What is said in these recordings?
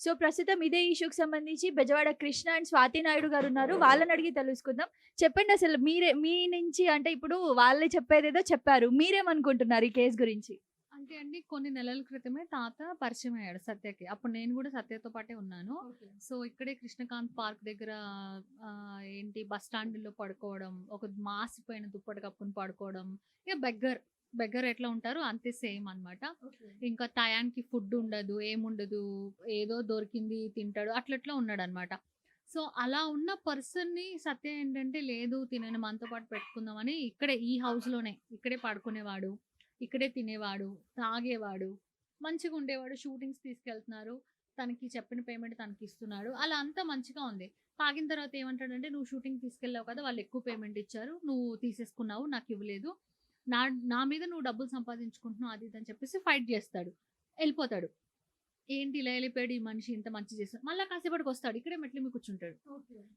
So ప్రస్తుతం ఇదే ఇష్యూకి సంబంధించి బెజవాడ కృష్ణ అండ్ స్వాతి నాయుడు గారు ఉన్నారు వాళ్ళని అడిగి తెలుసుకుందాం. చెప్పండి అసలు మీరే మీ నుంచి అంటే ఇప్పుడు వాళ్ళే చెప్పేదేదో చెప్పారు. మీరేమనుకుంటున్నారు ఈ కేసు గురించి? అంటే అండి కొన్ని నెలల క్రితమే తాత పరిచయం అయ్యాడు సత్యకి. అప్పుడు నేను కూడా సత్యతో పాటే ఉన్నాను. సో ఇక్కడే కృష్ణకాంత్ పార్క్ దగ్గర ఏంటి బస్ స్టాండ్లో పడుకోవడం ఒక మాసిపోయిన దుప్పటి కప్పుకొని పడుకోవడం ఇక బెగ్గర్. బెగ్గర్ ఎట్లా ఉంటారో అంతే సేమ్ అన్నమాట. ఇంకా టయానికి ఫుడ్ ఉండదు ఏముండదు ఏదో దొరికింది తింటాడు అట్లట్లా ఉన్నాడు అనమాట సో అలా ఉన్న పర్సన్ని సత్య ఏంటంటే లేదు తినని మనతో పాటు పెట్టుకుందామని ఇక్కడే ఈ హౌస్లోనే ఇక్కడే పడుకునేవాడు ఇక్కడే తినేవాడు తాగేవాడు మంచిగా ఉండేవాడు షూటింగ్స్ తీసుకెళ్తున్నారు తనకి చెప్పిన పేమెంట్ తనకి ఇస్తున్నాడు అలా అంతా మంచిగా ఉంది. తాగిన తర్వాత ఏమంటాడంటే నువ్వు షూటింగ్ తీసుకెళ్ళావు కదా వాళ్ళు ఎక్కువ పేమెంట్ ఇచ్చారు నువ్వు తీసేసుకున్నావు నాకు ఇవ్వలేదు నా నా మీద నువ్వు డబ్బులు సంపాదించుకుంటున్నావు అది ఇది అని చెప్పేసి ఫైట్ చేస్తాడు. వెళ్ళిపోతాడు. ఏంటి ఇలా వెళ్ళిపోయాడు? ఈ మనిషి ఇంత మంచి చేస్తాడు మళ్ళీ కాసేపటికి వస్తాడు. ఇక్కడే మెట్ల మీద కూర్చుంటాడు.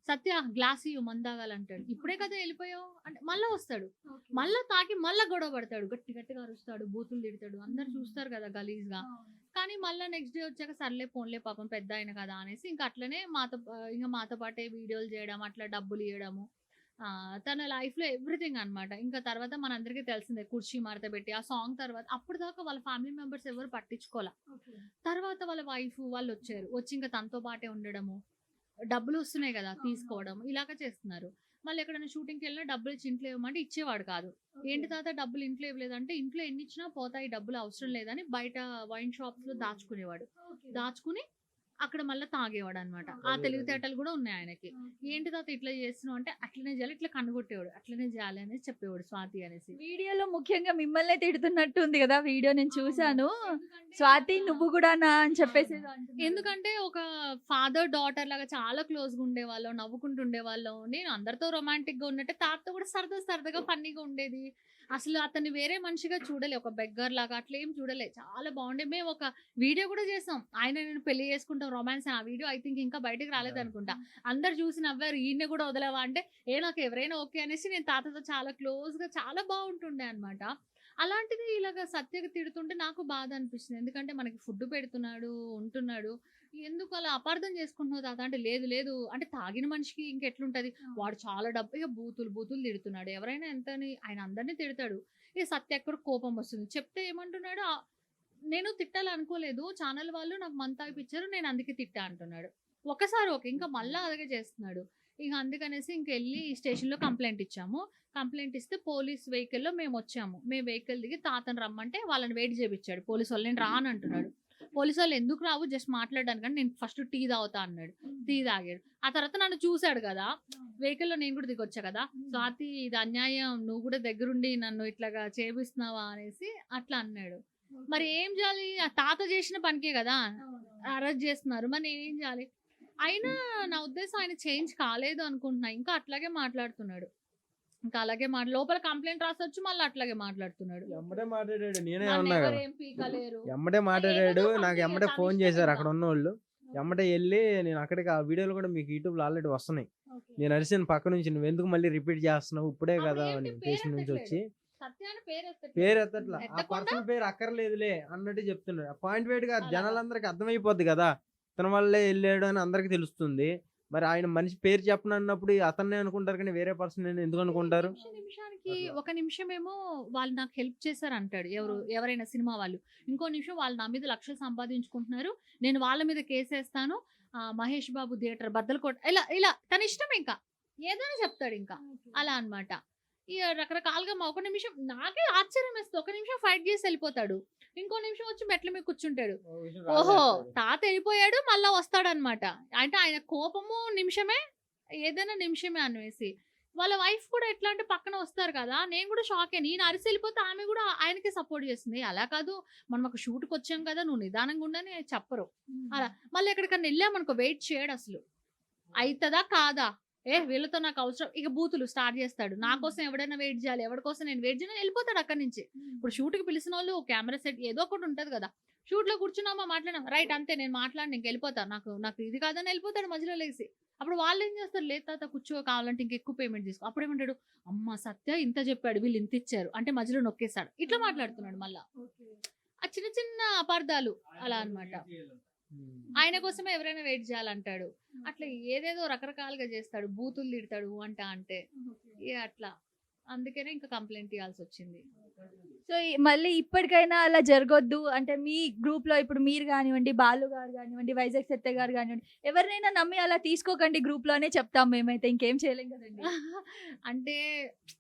సత్య గ్లాస్ ఇవ్వు మందాగాలంటాడు ఇప్పుడే కదా వెళ్ళిపోయావు? అంటే మళ్ళీ వస్తాడు. మళ్ళా తాకి మళ్ళా గొడవ పడతాడు. గట్టి గట్టిగా అరుస్తాడు బూతులు తిడతాడు. అందరు చూస్తారు కదా గలీజ్గా కానీ మళ్ళీ నెక్స్ట్ డే వచ్చాక సర్లే ఫోన్లే పాపం పెద్ద ఆయన కదా అనేసి ఇంకా అట్లనే మాతో ఇంకా మాతో పాటే వీడియోలు చేయడం అట్లా డబ్బులు ఇవ్వడము తన లైఫ్లో ఎవ్రీథింగ్ అన్నమాట. ఇంకా తర్వాత మనందరికీ తెలిసిందే కుర్చీ పెట్టి ఆ సాంగ్ తర్వాత అప్పుడు దాకా వాళ్ళ ఫ్యామిలీ మెంబర్స్ ఎవరు పట్టించుకోలే. తర్వాత వాళ్ళ వైఫ్ వాళ్ళు వచ్చారు వచ్చి ఇంకా తనతో పాటే ఉండడము డబ్బులు వస్తున్నాయి కదా తీసుకోవడం ఇలాగ చేస్తున్నారు. మళ్ళీ ఎక్కడైనా షూటింగ్కి వెళ్ళినా డబ్బులు ఇచ్చి ఇంట్లో ఇవ్వమంటే ఇచ్చేవాడు కాదు. ఏంటి తాత డబ్బులు ఇంట్లో ఇవ్వలేదంటే ఇంట్లో ఎన్ని ఇచ్చినా పోతాయి డబ్బులు అవసరం లేదని బయట వైన్ షాప్స్లో దాచుకునేవాడు దాచుకుని అక్కడ మళ్ళీ తాగేవాడు అనమాట ఆ తెలివితేటలు కూడా ఉన్నాయి ఆయనకి. ఏంటి తాత ఇట్లా చేస్తున్నావు? అంటే అట్లనే చేయాలి ఇట్లా కనుగొట్టేవాడు అట్లనే చేయాలి అనేసి చెప్పేవాడు స్వాతి అనేసి. వీడియోలో ముఖ్యంగా మిమ్మల్ని తిడుతున్నట్టు ఉంది కదా వీడియో నేను చూసాను స్వాతి నువ్వు కూడా నా అని చెప్పేసి. ఎందుకంటే ఒక ఫాదర్ డాటర్ లాగా చాలా క్లోజ్గా ఉండేవాళ్ళం నవ్వుకుంటూ ఉండేవాళ్ళం నేను అందరితో రొమాంటిక్గా ఉన్నట్టే తాతతో కూడా సరదా సరదాగా ఫన్నీగా ఉండేది. అసలు అతన్ని వేరే మనిషిగా చూడలే. ఒక బెగ్గర్ లాగా అట్లా ఏం చూడలే. చాలా బాగుండే. మేము ఒక వీడియో కూడా చేసాం. ఆయన నేను పెళ్ళి చేసుకుంటాం రొమాన్స్ ఆ వీడియో ఐ థింక్ ఇంకా బయటకు రాలేదు అనుకుంటా. అందరు చూసి నవ్వారు ఈయన కూడా వదలవా? అంటే ఏ నాకు ఎవరైనా ఓకే అనేసి నేను తాతతో చాలా క్లోజ్గా చాలా బాగుంటుండే అన్నమాట. అలాంటిది ఇలాగ సత్యకి తిడుతుంటే నాకు బాధ అనిపిస్తుంది. ఎందుకంటే మనకి ఫుడ్ పెడుతున్నాడు ఉంటున్నాడు. ఎందుకు అలా అపార్థం చేసుకుంటున్నావు తాత? అంటే లేదు లేదు. అంటే తాగిన మనిషికి ఇంకెట్లుంటది? వాడు చాలా డబ్బు ఇక బూతులు బూతులు తిడుతున్నాడు. ఎవరైనా ఎంతని ఆయన అందరినీ తిడతాడు. ఇక సత్య ఎక్కడ కోపం వస్తుంది? చెప్తే ఏమంటున్నాడు? "ఆ, నేను తిట్టాలనుకోలేదు ఛానల్ వాళ్ళు నాకు మంత ఇప్పించారు నేను అందుకే తిట్టా అంటున్నాడు. ఒకసారి ఓకే ఇంకా మళ్ళీ అలాగే చేస్తున్నాడు. ఇక అందుకనేసి ఇంక వెళ్ళి స్టేషన్లో కంప్లైంట్ ఇచ్చాము. కంప్లైంట్ ఇస్తే పోలీస్ వెహికల్లో మేము వచ్చాము. మేము వెహికల్ దిగి తాతను రమ్మంటే వాళ్ళని వెయిట్ చేయించాడు పోలీస్ వాళ్ళు నేను రాను అంటున్నాడు. పోలీస్ వాళ్ళు ఎందుకు రావు? జస్ట్ మాట్లాడడానికి కానీ నేను ఫస్ట్ టీ తాగుతా అన్నాడు. టీ తాగాడు. ఆ తర్వాత నన్ను చూశాడు కదా. వెహికల్లో నేను కూడా దిగొచ్చా కదా. స్వాతి ఇది అన్యాయం నువ్వు కూడా దగ్గరుండి నన్ను ఇట్లాగా చేపిస్తున్నావా అనేసి అట్లా అన్నాడు. మరి ఏం చేయాలి? ఆ తాత చేసిన పనికే కదా. అరెస్ట్ చేస్తున్నారు. మరి నేను ఏం చేయాలి? అయినా నా ఉద్దేశం ఆయన చేంజ్ కాలేదు అనుకుంటున్నా. ఇంకా అట్లాగే మాట్లాడుతున్నాడు. ఇంకా అలాగే మాట్లా లోపల కంప్లైంట్ రాసొచ్చు మళ్ళీ అట్లాగే మాట్లాడుతున్నాడు. ఎమ్మడే మాట్లాడాడు నేనే ఉన్నా కదా. ఎవరు ఏం పీకలేరు ఎమ్మడే మాట్లాడాడు నాకు ఎమ్మడే ఫోన్ చేశారు. అక్కడ ఉన్న వాళ్ళు ఎమ్మడే వెళ్ళి నేను అక్కడికి ఆ వీడియోలు కూడా మీకు యూట్యూబ్లో ఆల్రెడీ వస్తున్నాయి. నేను అరిసిన పక్క నుంచి నువ్వు ఎందుకు మళ్ళీ రిపీట్ చేస్తున్నావు? ఇప్పుడే కదా అని స్టేషన్ నుంచి వచ్చి. పేరు ఎత్తట్లా. ఆ? పర్సన్ పేరు అక్కర్లేదులే అన్నట్టు చెప్తున్నాడు. పాయింట్ వైట్గా. జనాలందరికి అర్థమైపోద్ది కదా. తన వల్లే వెళ్ళాడు అని అందరికి తెలుస్తుంది. మరి ఆయన మనిషి పేరు చెప్పను అన్నప్పుడు అతన్నే అనుకుంటారు కానీ వేరే పర్సన్ ఎందుకు అనుకుంటారు? నిమిష నిమిషానికి. ఒక నిమిషం ఏమో వాళ్ళు నాకు హెల్ప్ చేశారు అంటాడు ఎవరు ఎవరైనా సినిమా వాళ్ళు. ఇంకో నిమిషం వాళ్ళు నా మీద లక్షలు సంపాదించుకుంటున్నారు నేను వాళ్ళ మీద కేసేస్తాను ఆ, మహేష్ బాబు థియేటర్ బద్దలు కొట్ట ఇలా ఇలా తన ఇష్టం ఇంకా. ఏదైనా చెప్తాడు ఇంకా. అలా అన్నమాట. ఇక రకరకాలుగా మా ఒక నిమిషం నాకే ఆశ్చర్యం వేస్తుంది. ఒక నిమిషం ఫైట్ చేసి వెళ్ళిపోతాడు. ఇంకో నిమిషం వచ్చి మెట్ల మీద కూర్చుంటాడు. ఓహో తాత వెళ్ళిపోయాడు మళ్ళా వస్తాడనమాట అంటే ఆయన కోపము నిమిషమే ఏదైనా నిమిషమే అనేసి. వాళ్ళ వైఫ్ కూడా ఎట్లా అంటే పక్కన వస్తారు కదా నేను కూడా షాక్. అయ్యాను నేను అరిసి వెళ్ళిపోతే ఆమె కూడా ఆయనకే సపోర్ట్ చేస్తుంది. అలా కాదు మనం ఒక షూట్కి వచ్చాం కదా నువ్వు నిదానంగా ఉండని చెప్పరు. అలా మళ్ళీ ఎక్కడికన్నా వెళ్ళామనుకో వెయిట్ చేయడు అసలు. అవుతుందా కాదా? ఏ వీళ్ళతో నాకు అవసరం. ఇక బూతులు స్టార్ట్ చేస్తాడు. నా కోసం ఎవడైనా వెయిట్ చేయాలి. ఎవరి కోసం నేను వెయిట్ చేయాలి వెళ్ళిపోతాడు అక్కడి నుంచి. ఇప్పుడు షూట్కి పిలిచిన వాళ్ళు కెమెరా సెట్ ఏదో ఒకటి ఉంటుంది కదా. షూట్లో కూర్చున్నామా? మాట్లాడినా రైట్ అంతే నేను మాట్లాడి ఇంక వెళ్ళిపోతాను నాకు నాకు ఇది కాదని వెళ్ళిపోతాడు మధ్యలో లేచి. అప్పుడు వాళ్ళు ఏం చేస్తారు? లేదు తాత కూర్చో కావాలంటే ఇంక ఎక్కువ పేమెంట్ తీసుకో. అప్పుడు ఏమంటాడు? అమ్మ సత్య ఇంత చెప్పాడు. వీళ్ళు ఇంత ఇచ్చారు. అంటే మధ్యలో నొక్కేస్తాడు. ఇట్లా మాట్లాడుతున్నాడు మళ్ళా. ఆ చిన్న చిన్న అపార్థాలు. అలా అన్నమాట. ఆయన కోసమే ఎవరైనా వెయిట్ చేయాలంటాడు. అట్లా ఏదేదో రకరకాలుగా చేస్తాడు. బూతులు తిడతాడు అంట అంటే. ఇక అట్లా. అందుకనే ఇంకా కంప్లైంట్ ఇవ్వాల్సి వచ్చింది సో మళ్ళీ ఇప్పటికైనా అలా జరగొద్దు. అంటే మీ గ్రూప్లో ఇప్పుడు మీరు కానివ్వండి బాలు గారు కానివ్వండి వైజాగ్ సత్య గారు కానివ్వండి ఎవరినైనా నమ్మి అలా తీసుకోకండి గ్రూప్లోనే చెప్తాం మేమైతే. ఇంకేం చేయలేం కదండి. అంటే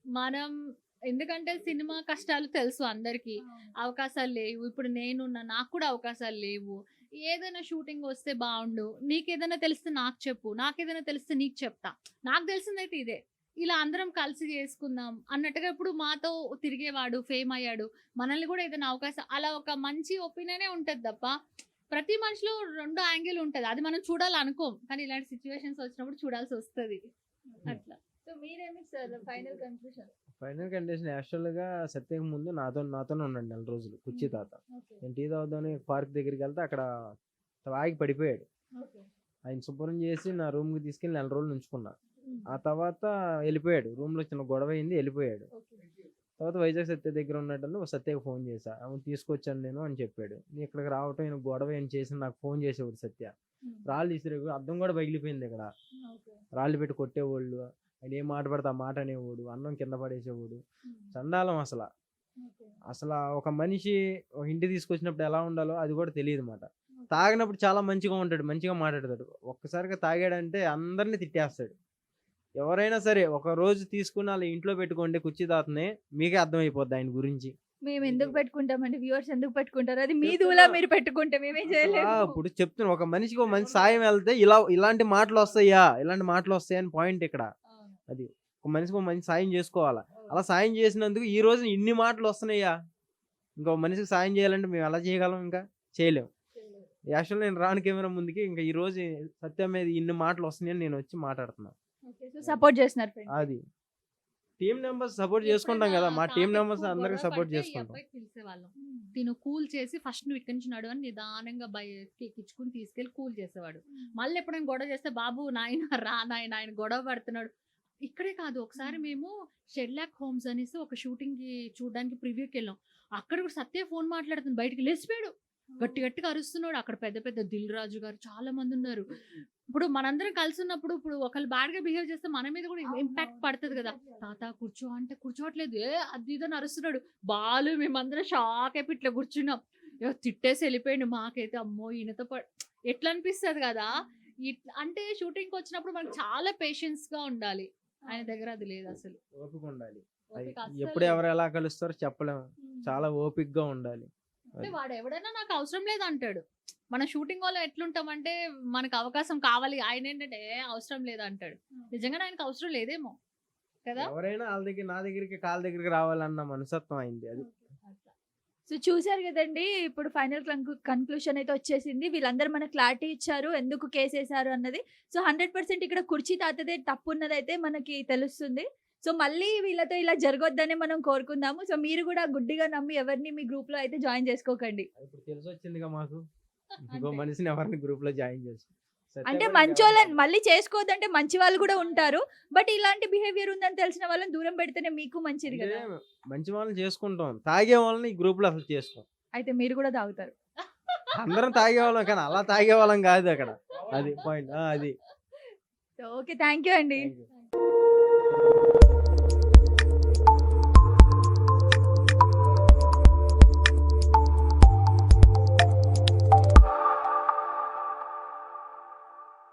మనం ఎందుకంటే సినిమా కష్టాలు తెలుసు అందరికి. అవకాశాలు లేవు. ఇప్పుడు నేనున్నా నాకు కూడా అవకాశాలు లేవు. ఏదైనా షూటింగ్ వస్తే బాగుండు నీకు ఏదైనా తెలిస్తే నాకు చెప్పు. నాకు ఏదైనా తెలిస్తే నీకు చెప్తా. నాకు తెలిసిందైతే ఇదే. ఇలా అందరం కలిసి చేసుకుందాం అన్నట్టుగా ఇప్పుడు మాతో తిరిగేవాడు ఫేమ్ అయ్యాడు. మనల్ని కూడా ఏదైనా అవకాశం అలా ఒక మంచి ఒపీనియనే ఉంటుంది తప్ప ప్రతి మనిషిలో రెండు యాంగిల్ ఉంటుంది. అది మనం చూడాలనుకోం. కానీ ఇలాంటి సిచ్యువేషన్స్ వచ్చినప్పుడు చూడాల్సి వస్తుంది. అట్లా. సో మీరేమి sir final conclusion? Final condition యాక్చువల్గా సత్యకు ముందు నాతో నాతోనే ఉన్నాడు నెల రోజులు కుర్చీ తాత. నేను టీ తాగుదామని పార్క్ దగ్గరికి వెళ్తే అక్కడ ఆగి పడిపోయాడు. ఆయన శుభ్రం చేసి నా రూమ్కి తీసుకెళ్ళి నెల రోజులు ఉంచుకున్నా. ఆ తర్వాత వెళ్ళిపోయాడు. రూమ్లో చిన్న గొడవ అయింది వెళ్ళిపోయాడు. తర్వాత వైజాగ్ సత్య దగ్గర ఉన్నట్టు సత్యకి ఫోన్ చేశా. అవును తీసుకొచ్చాను నేను అని చెప్పాడు. నీ ఇక్కడికి రావటం ఈయన గొడవ ఏం చేసి నాకు ఫోన్ చేసేవాడు సత్య. రాళ్ళు తీసిరేవు అద్దం కూడా పగిలిపోయింది ఇక్కడ. రాళ్ళు పెట్టి కొట్టేవాళ్ళు. ఆయన ఏం మాట పడితే ఆ మాట అనేవాడు అన్నం కింద పడేసేవాడు. చండాలం అసలు. అసలు ఒక మనిషి ఒక ఇంటి తీసుకొచ్చినప్పుడు ఎలా ఉండాలో అది కూడా తెలియదు మాట. తాగినప్పుడు చాలా మంచిగా ఉంటాడు మంచిగా మాట్లాడతాడు. ఒక్కసారిగా తాగాడంటే అందరిని తిట్టేస్తాడు. ఎవరైనా సరే ఒక రోజు తీసుకుని అలా ఇంట్లో పెట్టుకోండి కుర్చీ తాతని మీకే అర్థమైపోద్ది ఆయన గురించి. మేము ఎందుకు పెట్టుకుంటామండి? వ్యూవర్స్ ఎందుకు పెట్టుకుంటారు? అది మీ. దూలా మీరు పెట్టుకుంటే మేమేం ఆ, చేయలేము. ఇప్పుడు చెప్తున్నా ఒక మనిషికి ఒక మంచి సాయం వెళ్తే ఇలా ఇలాంటి మాటలు వస్తాయా? ఇలాంటి మాటలు వస్తాయని పాయింట్ ఇక్కడ. అది ఒక మనిషికి ఒక మంచి సాయం చేసుకోవాలా? అలా సాయం చేసినందుకు ఈ రోజు ఇన్ని మాటలు వస్తున్నాయా? ఇంకో మనిషికి సాయం చేయాలంటే మేము ఎలా చేయగలం ఇంకా? చేయలేం. యాక్చువల్ నేను రాను కెమెరా ముందుకి ఇంకా ఈ రోజు సత్యం మీద ఇన్ని మాటలు వస్తున్నాయని నేను వచ్చి మాట్లాడుతున్నా. సో సపోర్ట్ చేస్తున్నారు. అది. టీమ్ మెంబర్స్ సపోర్ట్ చేసుకుంటాం కదా మా టీం మెంబర్స్ అందరికి సపోర్ట్ చేసుకుంటాం. పిలిచేవాళ్ళం తిను కూల్ చేసి ఫస్ట్ నువ్వు ఇక్కడి నుంచి నడు అని నిదానంగా బయటకి ఎక్కించుకుని తీసుకెళ్ళి కూల్ చేసేవాడు. మళ్ళీ ఎప్పుడైనా గొడవ చేస్తే బాబు నాయన రా నాయన ఆయన గొడవ పడుతున్నాడు. ఇక్కడే కాదు ఒకసారి మేము. షెడ్లాక్ హోమ్స్ అనేసి ఒక షూటింగ్కి చూడడానికి ప్రివ్యూకి వెళ్ళాం. అక్కడ కూడా సత్య ఫోన్ మాట్లాడుతుంది బయటికి లేచిపోయాడు. గట్టి గట్టిగా అరుస్తున్నాడు. అక్కడ పెద్ద పెద్ద దిల్ రాజు గారు చాలా మంది ఉన్నారు. ఇప్పుడు మనందరం కలిసి ఉన్నప్పుడు ఇప్పుడు ఒకళ్ళు బ్యాడ్గా బిహేవ్ చేస్తే మన మీద కూడా ఇంపాక్ట్ పడుతుంది కదా. తాత కూర్చో అంటే కూర్చోవట్లేదు. ఏ అది ఇదని అరుస్తున్నాడు. బాలు మేమందరం షాక్ అయిపోయి ఇట్లా కూర్చున్నాం. ఏ, తిట్టేసి వెళ్ళిపోయిండు. మాకైతే అమ్మో ఈయనతో ఎట్లా అనిపిస్తుంది కదా? ఇట్లా అంటే షూటింగ్కి వచ్చినప్పుడు మనకు చాలా పేషెన్స్గా ఉండాలి. ఆయన దగ్గర అది లేదు అసలు. ఓపిక ఉండాలి. ఎప్పుడు. ఎవరు ఎలా కలుస్తారో చెప్పలేము. చాలా ఓపిక్గా ఉండాలి. అంటే వాడు ఎవడైనా నాకు అవసరం లేదు అంటాడు. మన షూటింగ్ వాళ్ళు ఎట్లుంటామంటే మనకు అవకాశం కావాలి. ఆయన ఏంటంటే "ఏ, అవసరం లేదు అంటాడు. నిజంగా ఆయనకు అవసరం లేదేమో కదా? ఎవరైనా వాళ్ళ దగ్గర నా దగ్గరికి కాళ్ళ దగ్గరికి రావాలన్న మనస్తత్వం అయింది. అది సో చూసారు కదండి ఇప్పుడు ఫైనల్ కన్క్లూషన్ అయితే వచ్చేసింది. వీళ్ళందరూ మనకు క్లారిటీ ఇచ్చారు ఎందుకు కేసు వేశారు అన్నది. సో హండ్రెడ్ పర్సెంట్ ఇక్కడ కుర్చీ తాతదే తప్పు ఉన్నదైతే మనకి తెలుస్తుంది. సో మళ్ళీ వీళ్ళతో ఇలా జరగొద్దని మనం కోరుకుందాము. సో మీరు కూడా గుడ్డిగా నమ్మి ఎవరిని మీ గ్రూప్లో అయితే జాయిన్ చేసుకోకండి. ఇప్పుడు తెలిసి వచ్చిందిగా మాకు. ఇంకో. మనిషిని ఎవరిని గ్రూప్లో జాయిన్ చేసి అంటే మంచోళ్ళని మళ్ళీ చేసుకోవద్దంటే మంచి వాళ్ళు కూడా ఉంటారు. బట్ ఇలాంటి బిహేవియర్ ఉందని తెలిసిన వాళ్ళని దూరం పెడితేనే మీకు మంచిది కదా. మంచి వాళ్ళని చేసుకుంటాం. తాగే వాళ్ళని ఈ గ్రూప్లో అసలు చేసుకోం. అయితే మీరు కూడా తాగుతారు. అందరం తాగే వాళ్ళం కానీ అలా తాగే వాళ్ళం కాదు అక్కడ. అది పాయింట్. అది. ఓకే థ్యాంక్ యూ అండి. Thank you.